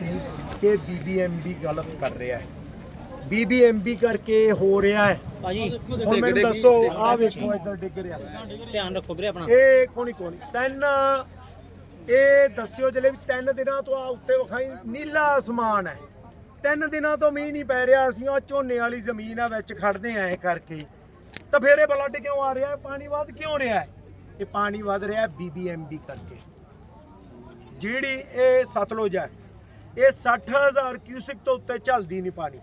ਸੀ ਕਿ ਬੀਬੀਐਮਬੀ ਗਲਤ ਕਰ ਰਿਹਾ ਹੈ। ਬੀਬੀਐਮਬੀ ਕਰਕੇ ਹੋ ਰਿਹਾ ਹੈ। ਭਾਜੀ ਹੁਣ ਮੈਨੂੰ ਦੱਸੋ ਆਹ ਵੇਖੋ ਇੱਧਰ ਡਿੱਗ ਰਿਹਾ। ਧਿਆਨ ਰੱਖੋ ਵੀਰੇ ਆਪਣਾ। ਇਹ ਕੋਣੀ ਕੋਣੀ? ਤਿੰਨ ਇਹ ਦੱਸਿਓ ਜਿਹੜੇ ਵੀ ਤਿੰਨ ਦਿਨਾਂ ਤੋਂ ਆ ਉੱਤੇ ਵਿਖਾਈ ਨੀਲਾ ਅਸਮਾਨ ਹੈ। ਤਿੰਨ ਦਿਨਾਂ ਤੋਂ ਮੀਂਹ ਨਹੀਂ ਪੈ ਰਿਹਾ ਅਸੀਂ ਉਹ ਝੋਨੇ ਵਾਲੀ ਜ਼ਮੀਨ ਆ ਵਿੱਚ ਖੜਦੇ ਆਂ ਐ ਕਰਕੇ। ਤਾਂ ਫਿਰ ਇਹ ਬਲੱਡ ਕਿਉਂ ਆ ਰਿਹਾ ਹੈ? ਪਾਣੀ ਵੱਧ ਕਿਉਂ ਰਿਹਾ ਹੈ? ਇਹ ਪਾਣੀ ਵੱਧ ਰਿਹਾ ਬੀਬੀਐਮਬੀ ਕਰਕੇ। ਜਿਹੜੀ ਇਹ ਸਤਲੁਜ ਹੈ ਇਹ 60000 ਕਿਊਸਿਕ ਤੋਂ ਉੱਤੇ ਚੱਲਦੀ ਨਹੀਂ ਪਾਣੀ।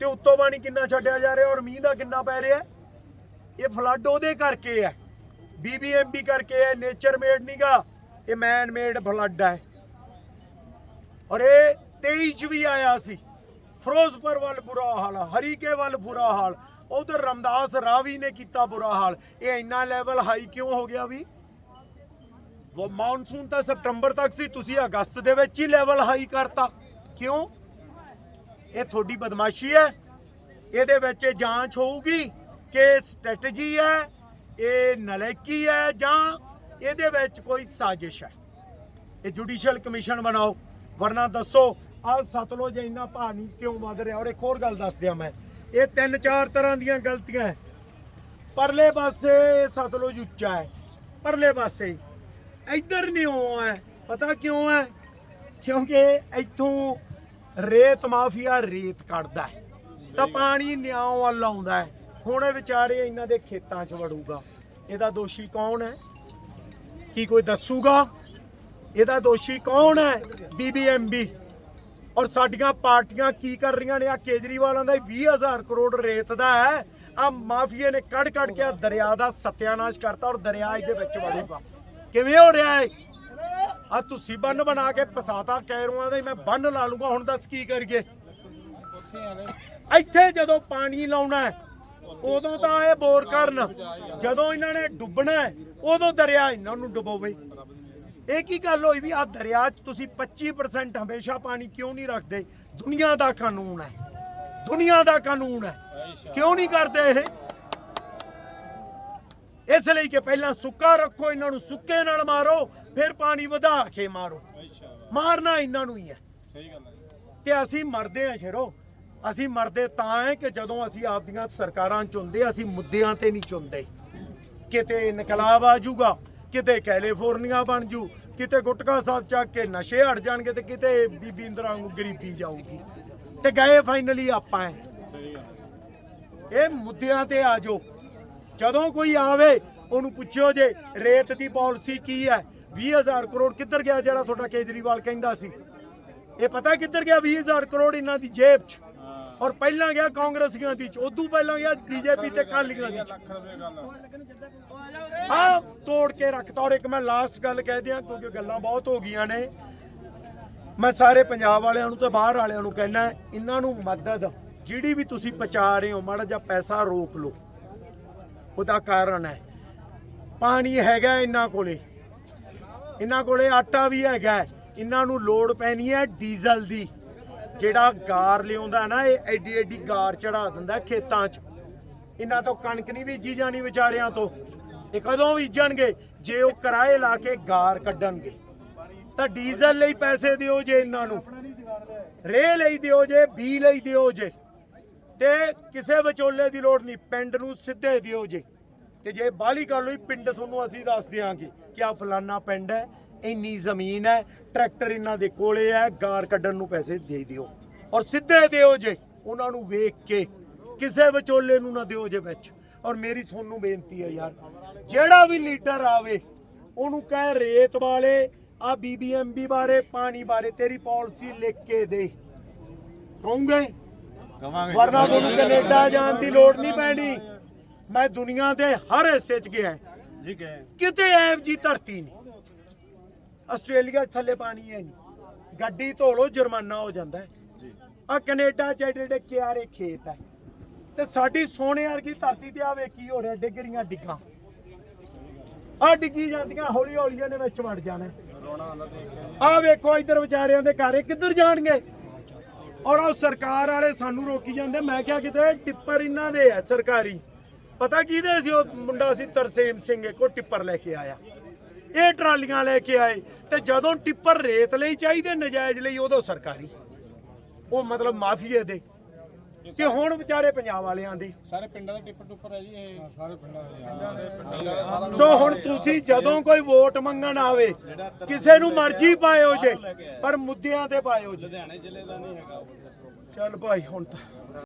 ਤੇ ਉੱਤੋਂ ਪਾਣੀ ਕਿੰਨਾ ਛੱਡਿਆ ਜਾ ਰਿਹਾ ਔਰ ਮੀਂਹ ਦਾ ਕਿੰਨਾ ਪੈ ਰਿਹਾ? ਇਹ ਫਲੱਡ ਉਹਦੇ ਕਰਕੇ ਹੈ। ਬੀਬੀਐਮਬੀ ਕਰਕੇ ਹੈ ਨੇਚਰ ਮੇਡ ਨਹੀਂਗਾ ਇਹ ਮੈਨ ਮੇਡ ਫਲੱਡ ਹੈ। ਔਰ ਇਹ 23 ਚ ਵੀ ਆਇਆ ਸੀ। ਫਿਰੋਜ਼ਪੁਰ ਵੱਲ ਬੁਰਾ ਹਾਲ, ਹਰੀਕੇ ਵੱਲ ਬੁਰਾ ਹਾਲ, ਉਧਰ ਰਮਦਾਸ ਰਾਵੀ ਨੇ ਕੀਤਾ ਬੁਰਾ ਹਾਲ। ਇਹ ਇੰਨਾ ਲੈਵਲ ਹਾਈ ਕਿਉਂ ਹੋ ਗਿਆ ਵੀ? ਉਹ ਮੌਨਸੂਨ ਤਾਂ ਸਪਟੰਬਰ ਤੱਕ ਸੀ, ਤੁਸੀਂ ਅਗਸਤ ਦੇ ਵਿੱਚ ਹੀ ਲੈਵਲ ਹਾਈ ਕਰਤਾ। ਕਿਉਂ? ਇਹ ਤੁਹਾਡੀ ਬਦਮਾਸ਼ੀ ਹੈ। ਇਹਦੇ ਵਿੱਚ ਇਹ ਜਾਂਚ ਹੋਊਗੀ ਕਿ ਸਟ੍ਰੈਟਜੀ ਹੈ, ਇਹ ਨਲਾਇਕੀ ਹੈ ਜਾਂ ਇਹਦੇ ਵਿੱਚ ਕੋਈ ਸਾਜ਼ਿਸ਼ ਹੈ। ਇਹ ਜੁਡੀਸ਼ੀਅਲ ਕਮਿਸ਼ਨ ਬਣਾਓ। ਵਰਨਾ ਦੱਸੋ ਆ ਸਤਲੁਜ ਇੰਨਾ ਪਾਣੀ ਕਿਉਂ ਵੱਧ ਰਿਹਾ? ਔਰ ਇੱਕ ਹੋਰ ਗੱਲ ਦੱਸ ਦਿਆਂ ਮੈਂ। ਇਹ ਤਿੰਨ ਚਾਰ ਤਰ੍ਹਾਂ ਦੀਆਂ ਗਲਤੀਆਂ ਹੈ। ਪਰਲੇ ਪਾਸੇ ਸਤਲੁਜ ਉੱਚਾ ਹੈ। ਪਰਲੇ ਪਾਸੇ ਇੱਧਰ ਨਿਉ ਹੈ। ਪਤਾ ਕਿਉਂ ਹੈ? ਕਿਉਂਕਿ ਇੱਥੋਂ ਰੇਤ ਮਾਫੀਆ ਰੇਤ ਕੱਢਦਾ ਹੈ। ਤਾਂ ਪਾਣੀ ਨਿਆਉ ਵੱਲ ਆਉਂਦਾ ਹੈ। ਹੁਣ ਇਹ ਵਿਚਾਰੇ ਇਹਨਾਂ ਦੇ ਖੇਤਾਂ 'ਚ ਵੜੂਗਾ। ਇਹਦਾ ਦੋਸ਼ੀ ਕੌਣ ਹੈ? ਕੀ ਕੋਈ ਦੱਸੂਗਾ? ਇਹਦਾ ਦੋਸ਼ੀ ਕੌਣ ਹੈ? ਬੀਬੀਐਮਬੀ ਔਰ ਸਾਡੀਆਂ ਪਾਰਟੀਆਂ ਕੀ ਕਰ ਰਹੀਆਂ ਨੇ? ਆ ਕੇਜਰੀਵਾਲਾਂ ਦਾ 20000 ਕਰੋੜ ਰੇਤ ਦਾ ਹੈ। ਆ ਮਾਫੀਏ ਨੇ ਕੱਢ ਕੱਢ ਕੇ ਆ ਦਰਿਆ ਦਾ ਸਤਿਆਨਾਸ਼ ਕਰਤਾ ਔਰ ਦਰਿਆ ਇਹਦੇ ਵਿੱਚ ਵੜੂਗਾ। ਕਿਵੇਂ ਹੋ ਰਿਹਾ ਹੈ ਆ ਤੁਸੀਂ ਬੰਨ ਬਣਾ ਕੇ ਫਸਾਤਾ ਕੈਰੂਆਂ ਦੇ ਮੈਂ ਬੰਨ ਲਾ ਲੂੰਗਾ ਹੁਣ ਦੱਸ ਕੀ ਕਰੀਏ? ਇੱਥੇ ਜਦੋਂ ਪਾਣੀ ਲਾਉਣਾ ਹੈ ਉਦੋਂ ਤਾਂ ਇਹ ਬੋਰ ਕਰਨ। ਜਦੋਂ ਇਹਨਾਂ ਨੇ ਡੁੱਬਣਾ ਹੈ, ਉਦੋਂ ਦਰਿਆ ਇਹਨਾਂ ਨੂੰ ਡੁਬੋਵੇ। ਇਹ ਕੀ ਗੱਲ ਹੋਈ ਵੀ ਆ ਦਰਿਆ 'ਚ ਤੁਸੀਂ 25% ਹਮੇਸ਼ਾ ਪਾਣੀ ਕਿਉਂ ਨਹੀਂ ਰੱਖਦੇ? ਦੁਨੀਆ ਦਾ ਕਾਨੂੰਨ ਹੈ ਦੁਨੀਆ ਦਾ ਕਾਨੂੰਨ ਹੈ ਕਿਉਂ ਨਹੀਂ ਕਰਦੇ ਇਹ? ਇਸ ਲਈ ਕਿ ਪਹਿਲਾਂ ਸੁੱਕਾ ਰੱਖੋ ਇਹਨਾਂ ਨੂੰ ਸੁੱਕੇ ਨਾਲ ਮਾਰੋ ਫਿਰ ਪਾਣੀ ਵਧਾ ਕੇ ਮਾਰੋ। ਮਾਰਨਾ ਇਹਨਾਂ ਨੂੰ ਹੀ ਹੈ। ਤੇ ਅਸੀਂ ਮਰਦੇ ਆ ਸ਼ੇਰੋ ਅਸੀਂ ਮਰਦੇ ਤਾਂ ਹੈ ਕਿ ਜਦੋਂ ਅਸੀਂ ਆਪਦੀਆਂ ਸਰਕਾਰਾਂ ਚੁਣਦੇ ਅਸੀਂ ਮੁੱਦਿਆਂ ਤੇ ਨਹੀਂ ਚੁਣਦੇ। ਕਿਤੇ ਇਨਕਲਾਬ ਆ ਜਾਊਗਾ ਕਿਤੇ ਕੈਲੀਫੋਰਨੀਆ ਬਣ ਜੂ ਕਿਤੇ ਗੁਟਕਾ ਸਾਹਿਬ ਚੱਕ ਕੇ ਨਸ਼ੇ ਹਟ ਜਾਣਗੇ ਤੇ ਕਿਤੇ ਬੀਬੀ ਇੰਦਰਾ ਨੂੰ ਗਰੀਬੀ ਜਾਊਗੀ। ਤੇ ਗਏ ਫਾਈਨਲੀ ਆਪਾਂ। ਹੈ। ਇਹ ਮੁੱਦਿਆਂ ਤੇ ਆ ਜਾਓ। ਜਦੋਂ ਕੋਈ ਆਵੇ ਉਹਨੂੰ ਪੁੱਛਿਓ ਜੇ ਰੇਤ ਦੀ ਪਾਲਿਸੀ ਕੀ ਹੈ? 20000 ਕਰੋੜ ਕਿੱਧਰ ਗਿਆ ਜਿਹੜਾ ਤੁਹਾਡਾ ਕੇਜਰੀਵਾਲ ਕਹਿੰਦਾ ਸੀ? ਇਹ ਪਤਾ ਕਿੱਧਰ ਗਿਆ? 20000 ਕਰੋੜ ਇਹਨਾਂ ਦੀ ਜੇਬ 'ਚ। ਔਰ ਪਹਿਲਾਂ ਗਿਆ ਕਾਂਗਰਸੀਆਂ ਦੀ 'ਚ ਉਦੋਂ ਪਹਿਲਾਂ ਗਿਆ ਬੀਜੇਪੀ ਤੇ ਕਾਲੀਆਂ ਦੀ 'ਚ। ਆ ਤੋੜ ਕੇ ਰੱਖਤਾ। ਔਰ ਇੱਕ ਮੈਂ ਲਾਸਟ ਗੱਲ ਕਹਿ ਦਿਆਂ ਕਿਉਂਕਿ ਗੱਲਾਂ ਬਹੁਤ ਹੋ ਗਈਆਂ ਨੇ। ਮੈਂ ਸਾਰੇ ਪੰਜਾਬ ਵਾਲਿਆਂ ਨੂੰ ਤੇ ਬਾਹਰ ਵਾਲਿਆਂ ਨੂੰ ਕਹਿਣਾ ਇਹਨਾਂ ਨੂੰ ਮਦਦ ਜਿਹੜੀ ਵੀ ਤੁਸੀਂ ਪਹੁੰਚਾ ਰਹੇ ਹੋ ਮਾੜਾ ਜਿਹਾ ਪੈਸਾ ਰੋਕ ਲਓ। ਉਹਦਾ ਕਾਰਨ ਹੈ। ਪਾਣੀ ਹੈਗਾ ਇਹਨਾਂ ਕੋਲੇ। ਇਹਨਾਂ ਕੋਲੇ ਆਟਾ ਵੀ ਹੈਗਾ ਇਹਨਾਂ ਨੂੰ ਲੋੜ ਪੈਣੀ ਹੈ ਡੀਜ਼ਲ ਦੀ। ਜਿਹੜਾ ਗਾਰ ਲਿਆਉਂਦਾ ਨਾ, ਇਹ ਐਡੀ ਐਡੀ ਗਾਰ ਚੜਾ ਦਿੰਦਾ ਖੇਤਾਂ 'ਚ। ਇਹਨਾਂ ਤੋਂ ਕਣਕ ਨਹੀਂ ਬੀਜੀ ਜਾਣੀ ਵਿਚਾਰਿਆਂ ਤੋਂ। ਇਹ ਕਦੋਂ ਬੀਜਣਗੇ? ਜੇ ਉਹ ਕਿਰਾਏ ਲਾ ਕੇ ਗਾਰ ਕੱਢਣਗੇ। ਤਾਂ ਡੀਜ਼ਲ ਲਈ ਪੈਸੇ ਦਿਓ ਜੇ ਇਹਨਾਂ ਨੂੰ। ਰੇਹ ਲਈ ਦਿਓ ਜੇ, ਬੀ ਲਈ ਦਿਓ ਜੇ। ਤੇ ਕਿਸੇ ਵਿਚੋਲੇ ਦੀ ਲੋੜ ਨਹੀਂ, ਪਿੰਡ ਨੂੰ ਸਿੱਧੇ ਦਿਓ ਜੇ। ਤੇ ਜੇ ਬਾਹਲੀ ਗੱਲ ਹੋਈ, ਪਿੰਡ ਤੁਹਾਨੂੰ ਅਸੀਂ ਦੱਸ ਦਿਆਂਗੇ ਕਿ ਆ ਫਲਾਨਾ ਪਿੰਡ ਹੈ, ਇੰਨੀ ਜ਼ਮੀਨ ਹੈ, ਟਰੈਕਟਰ ਇਹਨਾਂ ਦੇ ਕੋਲੇ ਹੈ, ਗਾਰ ਕੱਢਣ ਨੂੰ ਪੈਸੇ ਦੇ ਦਿਓ। ਔਰ ਸਿੱਧੇ ਦਿਓ ਜੇ, ਉਹਨਾਂ ਨੂੰ ਵੇਖ ਕੇ, ਕਿਸੇ ਵਿਚੋਲੇ ਨੂੰ ਨਾ ਦਿਓ ਜੇ ਵਿੱਚ। ਔਰ ਮੇਰੀ ਤੁਹਾਨੂੰ ਬੇਨਤੀ ਹੈ ਯਾਰ, ਜਿਹੜਾ ਵੀ ਲੀਡਰ ਆਵੇ, ਉਹਨੂੰ ਕਹੇ ਰੇਤ ਵਾਲੇ ਆ ਬੀਬੀਐਮਬੀ ਬਾਰੇ, ਪਾਣੀ ਬਾਰੇ ਤੇਰੀ ਪਾਲਿਸੀ ਲਿਖ ਕੇ ਦੇ। ਕਹੋਗੇ ਵਰਨਾ ਤੁਹਾਨੂੰ ਕੈਨੇਡਾ ਜਾਣ ਦੀ ਲੋੜ ਨਹੀਂ ਪੈਣੀ। ਮੈਂ ਦੁਨੀਆ ਦੇ ਹਰ ਹਿੱਸੇ 'ਚ ਗਿਆ। ਠੀਕ ਹੈ ਕਿਤੇ ਐਵ ਜੀ ਧਰਤੀ ਨਹੀਂ। ਆਸਟ੍ਰੇਲੀਆ ਥੱਲੇ ਪਾਣੀ ਹੈ ਨਹੀਂ। ਗੱਡੀ ਧੋ ਲੋ ਜੁਰਮਾਨਾ ਹੋ ਜਾਂਦਾ ਹੈ। ਜੀ। ਆ ਕੈਨੇਡਾ 'ਚ ਏਡੇ ਕਿਆਰੇ ਖੇਤ ਹੈ। ਤੇ ਸਾਡੀ ਸੋਨੇ ਵਰਗੀ ਧਰਤੀ ਤੇ ਆਵੇ ਕੀ ਹੋ ਰਿਹਾ ਡਿੱਗ ਰਹੀਆਂ ਡਿੱਗਾਂ। ਆ ਡਿੱਗੀ ਜਾਂਦੀਆਂ ਹੌਲੀ ਹੌਲੀ ਇਹਨੇ ਵਿੱਚ ਵੜ ਜਾਣਾ। ਆ ਵੇਖੋ ਇੱਧਰ ਵਿਚਾਰਿਆਂ ਦੇ ਘਰ ਕਿੱਧਰ ਜਾਣਗੇ? ਔਰ ਉਹ ਸਰਕਾਰ ਵਾਲੇ ਸਾਨੂੰ ਰੋਕੀ ਜਾਂਦੇ। ਮੈਂ ਕਿਹਾ ਕਿਤੇ ਟਿੱਪਰ ਇਹਨਾਂ ਦੇ ਆ ਸਰਕਾਰੀ। ਪਤਾ ਕਿਹਦੇ ਸੀ ਉਹ ਮੁੰਡਾ ਸੀ ਤਰਸੇਮ ਸਿੰਘ ਕੋ ਟਿੱਪਰ ਲੈ ਕੇ ਆਇਆ। ਇਹ ਟਰਾਲੀਆਂ ਲੈ ਕੇ ਆਏ। ਤੇ ਜਦੋਂ ਟਿੱਪਰ ਰੇਤ ਲਈ ਚਾਹੀਦੇ ਨਜਾਇਜ਼ ਲਈ, ਉਦੋਂ ਸਰਕਾਰੀ। ਉਹ ਮਤਲਬ ਮਾਫੀਏ ਦੇ। ਤੇ ਹੁਣ ਵਿਚਾਰੇ ਪੰਜਾਬ ਵਾਲਿਆਂ ਦੇ। ਸਾਰੇ ਪਿੰਡਾਂ ਦੇ ਟਿੱਪਰ ਟੁੱਪਰ ਹੈ ਜੀ ਇਹ। ਸਾਰੇ ਪਿੰਡਾਂ ਦੇ। ਸੋ ਹੁਣ ਤੁਸੀਂ ਜਦੋਂ ਕੋਈ ਵੋਟ ਮੰਗਣ ਆਵੇ ਕਿਸੇ ਨੂੰ ਮਰਜ਼ੀ ਪਾਇਓ ਜੇ ਪਰ ਮੁੱਦਿਆਂ ਤੇ ਪਾਇਓ ਜੇ। ਲੁਧਿਆਣੇ ਜ਼ਿਲ੍ਹੇ ਦਾ ਨਹੀਂ ਹੈਗਾ ਚੱਲ ਭਾਈ ਹੁਣ ਤਾਂ